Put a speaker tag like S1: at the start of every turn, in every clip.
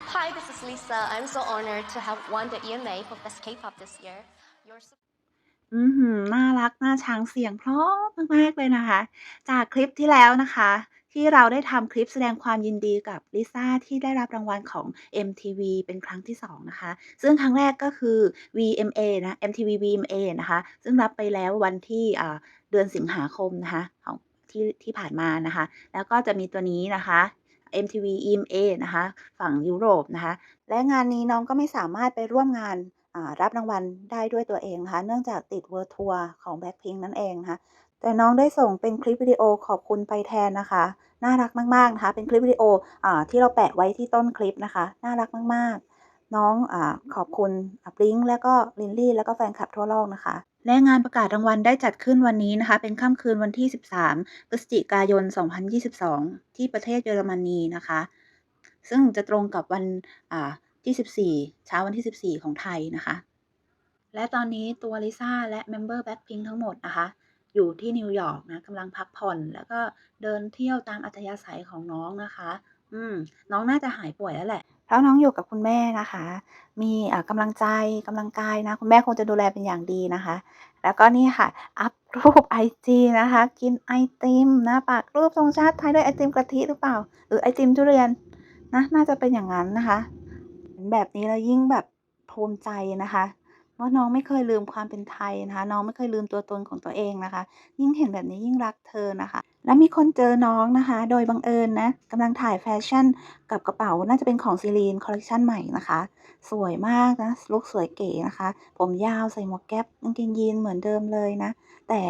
S1: Hi, this is Lisa. I'm so honored to have won the EMA for Best K-pop this year. Your support
S2: อื้อฮือ น่ารัก น่าชัง เสียงเพราะมาก ๆ เลยนะคะ จากคลิปที่แล้วนะคะ ที่เราได้ทำคลิปแสดงความยินดีกับลิซ่าที่ได้รับรางวัลของ MTV เป็นครั้งที่ 2 นะคะ ซึ่งครั้งแรกก็คือ VMA นะ MTV VMA นะคะ ซึ่งรับไปแล้ววันที่ อ่า เดือนสิงหาคมนะคะ ของ ที่ ที่ผ่านมานะคะ แล้วก็จะมีตัวนี้นะคะ MTV EMA นะคะฝั่งยุโรปนะคะและงานนี้น้องก็ไม่สามารถไปร่วมงานรับรางวัลได้ด้วยตัวเองนะคะเนื่องจากติด World Tour ของ Blackpink นั่นเองนะคะแต่น้องได้ส่งเป็นคลิปวิดีโอขอบคุณไปแทนนะคะ น่ารักมากๆนะคะเป็นคลิปวิดีโออที่เราแปะไว้ที่ต้นคลิปนะคะ น่ารักมากๆ น้องอขอบคุณอ่า Blink แล้วก็ Lily แล้วก็แฟนคลับทั่วโลกนะคะ และงานประกาศรางวัลได้จัดขึ้นวันนี้นะคะ เป็นค่ำคืนวันที่ 13พฤศจิกายน 2022 ที่ประเทศเยอรมนีนะคะ ซึ่งจะตรงกับวันที่ 14 เช้าวันที่ 14 ของไทยนะคะ และตอนนี้ตัวลิซ่าและเมมเบอร์ Blackpink ทั้งหมดนะคะ อยู่ที่นิวยอร์กนะกำลังพักผ่อน แล้วก็เดินเที่ยวตามอัธยาศัยของน้องนะคะ อืม น้องน่าจะหายป่วยแล้วแหละเพราะน้องอยู่กับคุณแม่นะคะ มีอ่ากำลังใจกำลังกายนะ คุณแม่คงจะดูแลเป็นอย่างดีนะคะ แล้วก็นี่ค่ะ อัปรูปไอจีนะคะ กินไอติมนะปักรูปธงชาติไทยด้วยไอติมกะทิหรือเปล่า หรือไอติมทุเรียนนะ น่าจะเป็นอย่างนั้นนะคะเห็นแบบนี้แล้วยิ่งแบบภูมิใจนะคะ ว่าน้องไม่เคยลืมความเป็นไทยนะคะ น้องไม่เคยลืมตัวตนของตัวเองนะคะ ยิ่งเห็นแบบนี้ยิ่งรักเธอนะคะ แล้วมีคนเจอน้องนะคะ โดยบังเอิญนะกำลังถ่ายแฟชั่นกับกระเป๋าน่าจะเป็นของ Celine คอลเลกชันใหม่นะคะ สวยมากนะลุกสวยเก๋นะคะ ผมยาวใส่หมวกแก๊ปกางเกงยีนเหมือนเดิมเลยนะ แต่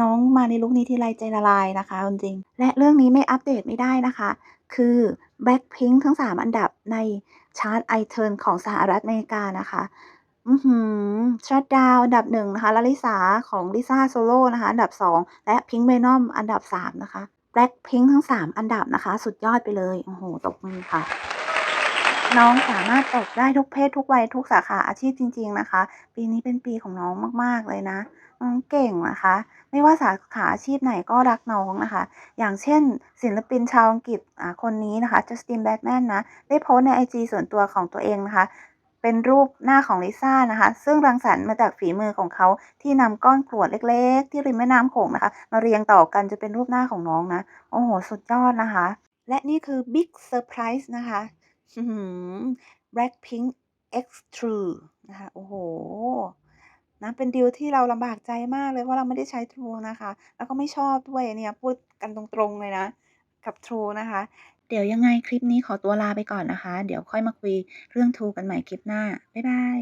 S2: น้องมาในลุคนี้ที่ไรใจละลายนะคะจริงและเรื่องนี้ไม่อัปเดตไม่ได้นะคะ คือ Blackpink ทั้ง 3 อันดับในชาร์ต iTunes ของสหรัฐอเมริกานะคะ อื้อฮือ Shutdown อันดับ 1 นะคะลาลิสาของลิซ่าโซโลนะคะ อันดับ 2 และ Pink Venom อันดับ 3 นะคะ Blackpink ทั้ง 3 อันดับนะคะ สุดยอดไปเลย โอ้โฮตบมือค่ะ น้องสามารถตกได้ทุกเพศทุกวัยทุกสาขาอาชีพจริง ๆ นะคะ ปีนี้เป็นปีของน้องมากๆเลยนะ น้องเก่งนะคะ ไม่ว่าสาขาอาชีพไหนก็รักน้องนะคะ อย่างเช่น ศิลปินชาวอังกฤษอ่าคนนี้นะคะ Justin Bateman นะ ได้โพสต์ในไอจีส่วนตัวของตัวเองนะคะ เป็นรูปหน้าของลิซ่านะคะ ซึ่งรังสรรค์มาจากฝีมือของเขาที่นำก้อนกรวดเล็ก ๆ ที่ริมแม่น้ำโขงนะคะ มาเรียงต่อกันจนเป็นรูปหน้าของน้องนะ โอ้โฮสุดยอดนะคะ และนี่คือ Big Surprise นะคะ Blackpink X True นะคะ โอ้โฮนะเป็นดีลที่เราลำบากใจมากเลย เพราะเราไม่ได้ใช้ True นะคะ แล้วก็ไม่ชอบด้วยเนี่ย พูดกันตรงๆเลยนะ กับ True นะคะ เดี๋ยวยังไงคลิปนี้ขอตัวลาไปก่อนนะคะ เดี๋ยวค่อยมาคุยเรื่องทูกันใหม่คลิปหน้า บ๊ายบาย